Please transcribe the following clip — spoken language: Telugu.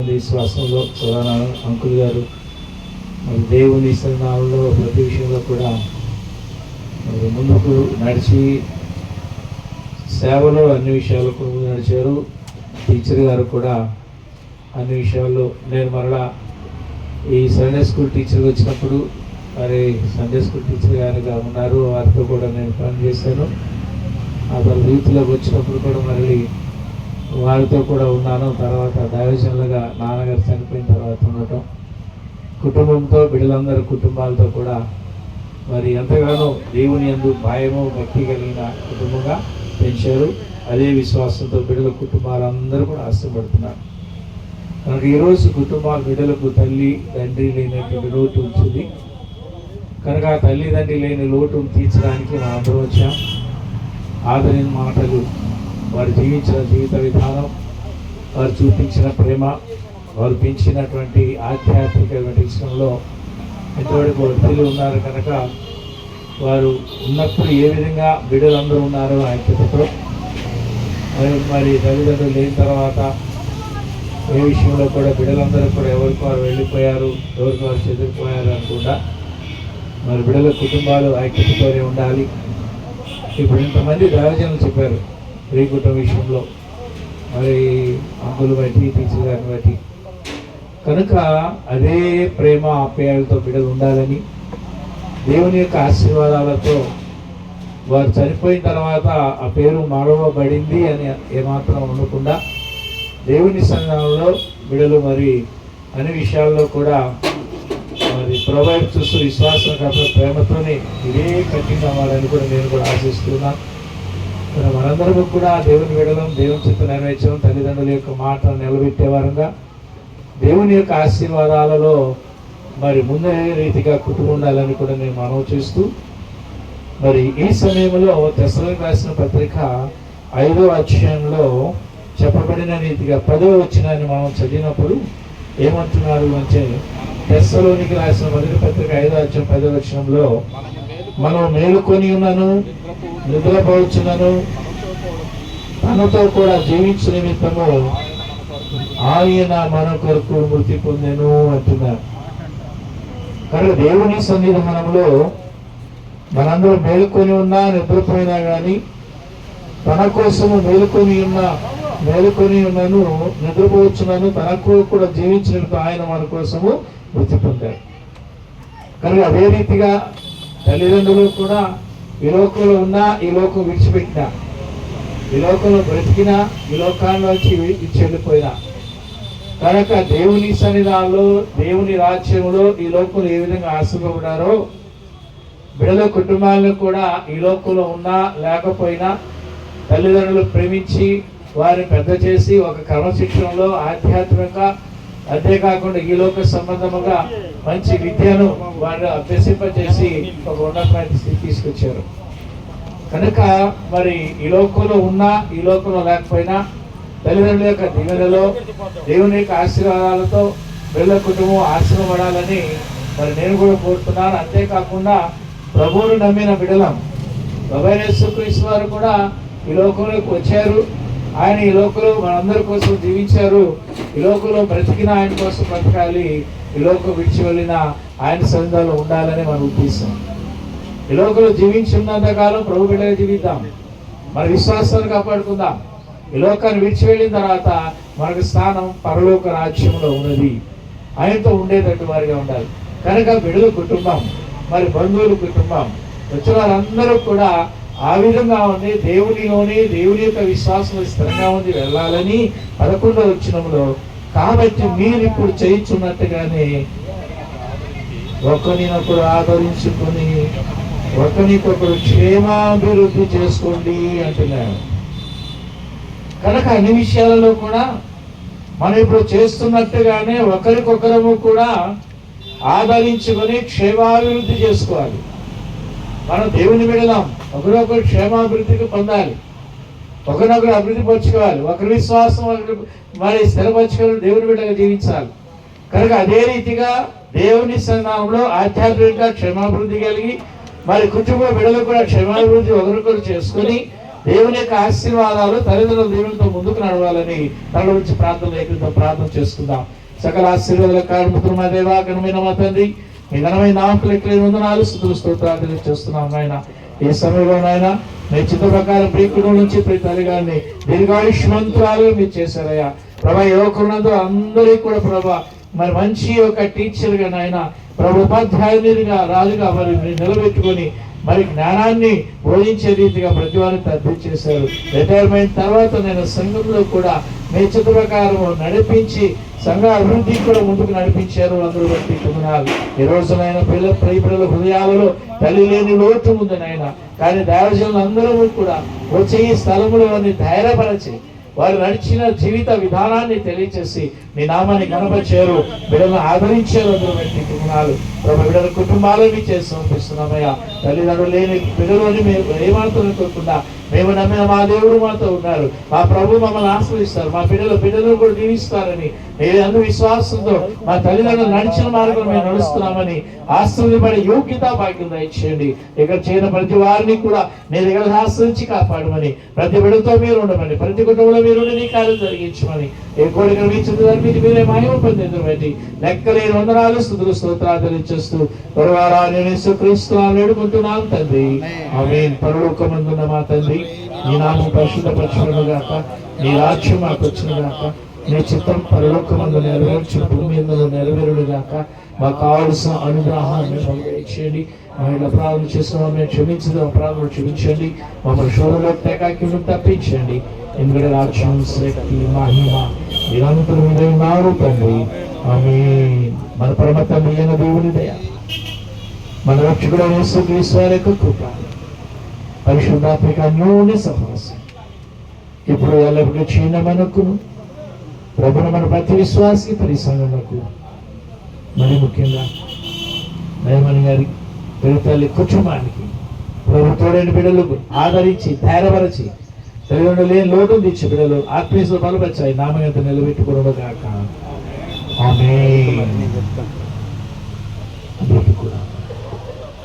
విశ్వాసంలో ప్రధాన అంకుల్ గారు మరి దేవుని సన్నాలలో ప్రతి విషయంలో కూడా మరి ముందుకు నడిచి సేవలో అన్ని విషయాలకు ముందు నడిచారు. టీచర్ గారు కూడా అన్ని విషయాల్లో నేను మరలా ఈ సండే స్కూల్ టీచర్ వచ్చినప్పుడు మరి సండే స్కూల్ టీచర్ గారుగా ఉన్నారు. వారితో కూడా నేను పనిచేశాను ఆ తర్వాత యూత్లోకి వచ్చినప్పుడు కూడా మళ్ళీ వారితో కూడా ఉన్నాను. తర్వాత డైవర్షన్లుగా నాన్నగారు చనిపోయిన తర్వాత ఉండటం. కుటుంబంతో బిడ్డలందరి కుటుంబాలతో కూడా మరి ఎంతగానో దేవుని యందు భయము భక్తి కలిగిన కుటుంబంగా పెంచారు. అదే విశ్వాసంతో బిడ్డల కుటుంబాలందరూ కూడా ఆశపడుతున్నారు. కనుక ఈరోజు కుటుంబాల బిడ్డలకు తల్లి తండ్రి లేనటువంటి లోటు ఉంచింది కనుక ఆ తల్లిదండ్రి లేని లోటును తీర్చడానికి మనం అందరం వచ్చాం. ఆదరణ మాటలు వారు జీవించిన జీవిత విధానం వారు చూపించిన ప్రేమ వారు పెంచినటువంటి ఆధ్యాత్మికటువంటి విషయంలో ఎంతవరకు వర్తిలు ఉన్నారు కనుక వారు ఉన్నప్పుడు ఏ విధంగా బిడ్డలందరూ ఉన్నారో ఐక్యతతో మరి మరి తల్లిదండ్రులు లేని తర్వాత ఏ విషయంలో కూడా బిడ్డలందరూ కూడా ఎవరికి వారు వెళ్ళిపోయారు ఎవరికి వారు చెదిరిపోయారు అనుకుండా మరి బిడ్డల కుటుంబాలు ఐక్యతతోనే ఉండాలి. ఇప్పుడు ఇంతమంది దైవజనులు చెప్పారు స్త్రీ విషయంలో మరి అంగులు బట్టి టీచర్ గారిని బట్టి. కనుక అదే ప్రేమ ఆప్యాయాలతో బిడ్డలు ఉండాలని దేవుని యొక్క ఆశీర్వాదాలతో వారు చనిపోయిన తర్వాత ఆ పేరు మరవబడింది అని ఏమాత్రం ఉండకుండా దేవుని సంఘంలో బిడలు మరి అన్ని విషయాల్లో కూడా మరి ప్రొవైడ్ చూస్తూ విశ్వాసం కాకుండా ప్రేమతోనే ఇదే కఠిన అవ్వాలని కూడా నేను కూడా ఆశిస్తున్నాను. మరి మనందరం కూడా దేవుని విడడం దేవుని చిత్త నెరవేర్చడం తల్లిదండ్రుల యొక్క మాట నిలబెట్టేవారంగా దేవుని యొక్క ఆశీర్వాదాలలో మరి ముందే రీతిగా కుటుంబం ఉండాలని కూడా నేను మనవి చేస్తూ మరి ఈ సమయంలో దశలకు రాసిన పత్రిక ఐదో అధ్యాయంలో చెప్పబడిన రీతిగా పదో వచ్చినాన్ని మనం చదివినప్పుడు ఏమంటున్నారు అంటే దశలోనికి రాసిన మొదటి పత్రిక ఐదో అధ్యాయం పదో వచనంలో మనం మేలుకొని ఉన్నాను నిద్రపోవచ్చున్నాను. తనతో కూడా జీవించిన నిమిత్తము ఆయన మన కొరకు మృతి పొందాను అంటున్నారు. కనుక దేవుని సన్నిధానంలో మనందరూ మేలుకొని ఉన్నా నిద్రపోయినా కానీ తన కోసము మేలుకొని ఉన్న మేలుకొని ఉన్నాను నిద్రపోవచ్చున్నాను తనకు కూడా జీవించినట్టు ఆయన మన కోసము మృతి పొందారు కనుక అదే రీతిగా తల్లిదండ్రులు కూడా ఈ లోకంలో ఉన్నా ఈ లోకం విడిచిపెట్టినా ఈ లోకంలో బ్రతికినా ఈ లోకాల్లో విడిచి కనుక దేవుని సన్నిధానంలో దేవుని రాజ్యంలో ఈ లోకంలో ఏ విధంగా ఆశపడ్డారో బిడల కుటుంబాలను కూడా ఈ లోకంలో ఉన్నా లేకపోయినా తల్లిదండ్రులు ప్రేమించి వారిని పెద్ద చేసి ఒక క్రమశిక్షణలో ఆధ్యాత్మిక అంతేకాకుండా ఈ లోక సంబంధముగా మంచి విద్యను వారు అభ్యసింపజేసి ఒక ఉన్నతమైన స్థితి తీసుకొచ్చారు. కనుక మరి ఈ లోకంలో ఉన్నా ఈ లోకంలో లేకపోయినా తల్లిదండ్రుల యొక్క దీవెనలో దేవుని యొక్క ఆశీర్వాదాలతో పిల్లల కుటుంబం ఆశీర్వడాలని మరి నేను కూడా కోరుతున్నాను. అంతేకాకుండా ప్రభువును నమ్మిన బిడలం ప్రభైనేశ్వరీశ్వ వారు కూడా ఈ లోకంలోకి వచ్చారు. ఆయన ఈ లోకంలో మనందరి కోసం జీవించారు. ఈ లోకంలో బ్రతికిన ఆయన కోసం బ్రతకాలి. ఈ లోకం విడిచి వెళ్ళిన ఆయన సన్నిధానంలో ఉండాలని మన ఉద్దేశం. ఈ లోకంలో జీవించున్నంత కాలం ప్రభు బిడ్డగా జీవిద్దాం. మన విశ్వాసాన్ని కాపాడుకుందాం. ఈ లోకాన్ని విడిచి వెళ్ళిన తర్వాత మనకు స్థానం పరలోక రాజ్యంలో ఉన్నది. ఆయనతో ఉండేటట్టు వారిగా ఉండాలి. కనుక విడుదల కుటుంబం మరి బంధువుల కుటుంబం వచ్చిన వారందరూ కూడా ఆ విధంగా ఉంది దేవునిలోనే దేవుని యొక్క విశ్వాసం స్థిరంగా ఉంది వెళ్ళాలని పదకొండవ వచ్చినంలో కాబట్టి మీరు ఇప్పుడు చేయించున్నట్టుగానే ఒకరినొకరు ఆదరించుకొని ఒకరికొకరు క్షేమాభివృద్ధి చేసుకోండి అంటున్నాడు కనుక అన్ని విషయాలలో కూడా మనం ఇప్పుడు చేస్తున్నట్టుగానే ఒకరికొకరము కూడా ఆదరించుకొని క్షేమాభివృద్ధి చేసుకోవాలి. మనం దేవుని విడదాం ఒకరొకరు క్షేమాభివృద్ధికి పొందాలి. ఒకరినొకరు అభివృద్ధి పరచుకోవాలి. ఒకరి విశ్వాసం ఒకరి మరి స్థిరపరచుకోవాలి దేవుని బిడ్డగా జీవించాలి. కనుక అదే రీతిగా దేవుని సన్నామంలో ఆధ్యాత్మికంగా క్షమాభివృద్ధి కలిగి మరి కుటుంబ బిడ్డలు కూడా క్షమాభివృద్ధి ఒకరికొకరు చేసుకొని దేవుని యొక్క ఆశీర్వాదాలు తల్లిదండ్రుల దేవునితో ముందుకు నడవాలని తన నుంచి ప్రార్థన లేకుండా ప్రార్థన చేసుకుందాం. సకల ఆశీర్వాదాల కార్మికులు మా దేవా ఘనమైన మా తండ్రి మీ ఘనమైన నామకులు ఎక్కడ వందనాలు స్థుతులు స్తోత్రాలు చేస్తున్నాం ఆయన ఈ సమయంలో నాయన మీ చిత్త ప్రకారం ప్రీకుడు నుంచి ప్రతి తల్లి గారిని దీర్ఘాయుష్మంతురాలు మీరు చేశారయ్యా. ప్రభా యువకులందరూ అందరికీ కూడా ప్రభా మరి మంచి ఒక టీచర్గా నాయన ప్రభు ఉపాధ్యాయునిగా రాజుగా మరి నిలబెట్టుకొని మరి జ్ఞానాన్ని బోధించే రీతిగా ప్రతి వారిని తద్ది చేశారు. రిటైర్మెంట్ తర్వాత నేను సంఘంలో కూడా మీ చిత్త ప్రకారం నడిపించి సంఘ అభివృద్ధి కూడా ముందుకు నడిపించారు అందరూ బట్టి కుమనాలు ఈ రోజునైనా పిల్ల ప్రియపిల్లల హృదయాలలో తల్లి లేని లోటు ఉంది నాయన. కానీ దైవజనులు అందరూ కూడా వచ్చే ఈ స్థలములో వారిని ధైర్యపరచి వారు నడిచిన జీవిత విధానాన్ని తెలియచేసి మీ నామాన్ని కనపరిచారు బిడ్డలను ఆదరించారు అందరూ వ్యక్తి కుటుంబాలు ప్రభు బిడ్డల కుటుంబాలని చేసి సమర్పిస్తున్నామయ్యా. తల్లిదండ్రులు లేని బిడ్డలు అని మేము ఏమాత్రం కోరుకుండా మేము నమ్మిన మా దేవుడు మాతో ఉన్నారు. మా ప్రభు మమ్మల్ని ఆశ్రయిస్తారు. మా బిడ్డలు బిడ్డలను కూడా దీవిస్తారని నేను అందు విశ్వాసంతో మా తల్లిదండ్రులు నడిచిన మార్గం మేము నడుస్తున్నామని ఆశ్రయపడే యోగ్యత భాగ్యం దయచేయండి. ఇక్కడ చేయని ప్రతి వారిని కూడా నీ దగ్గర ఆశ్రయించి కాపాడమని ప్రతి బిడ్డతో మీరు ఉండమని ప్రతి కుటుంబంలో మీరు నీ కార్యం జరిగించమని ఏ కోరిక మీ చుట్టూ మీరే పొందేందుకు బట్టి లెక్కలేని వందనాలు స్థుతులు స్తోత్రాలు తెలియచేస్తూ త్వరగా నేను క్రీస్తున్నాను వేడుకుంటున్నాను తండ్రి. ఆమె పరలోకమందున్న మా తండ్రి. నీ నామం పరిశుద్ధపరచును గాక నీ రాజ్యం మాకు వచ్చిన గాక నీ చిత్తం పరలోకమందు నెరవేర్చు భూమి ఎందులో నెరవేరుడు గాక మాకు కావలసిన అనుగ్రహాన్ని చేయండి మా మహిళ అపరాధం చేసిన మేము క్షమించదు అపరాధం క్షమించండి. మమ్మల్ని శోధలో తెగాకి తప్పించండి. ఎందుకంటే రాజ్యం శక్తి మహిమ నిరంతరం మీరే ఉన్నారు తండ్రి. ఆమె మన పరమ తండ్రి అయిన దేవుని దయ. మన రక్షకుడు యేసు క్రీస్తు వారి యొక్క కృప. పరిశుద్ధాత్మిక అన్యోన్య సహవాసం ఇప్పుడు ఎల్లప్పుడూ చేయన మనకును ప్రభున మన ప్రతి విశ్వాసి పరిశ్రమకు మరి ముఖ్యంగా నయమణి గారి పెరుగుతల్లి కుటుంబానికి ప్రభుత్వడైన బిడ్డలకు ఆదరించి ధైర్యపరచి తల్లిదండ్రులు లేని లోటు తీర్చి బిడ్డలు ఆత్మీయ బలపరిచాయి నామయంత నిలబెట్టుకున్నాడు కాక ఆమె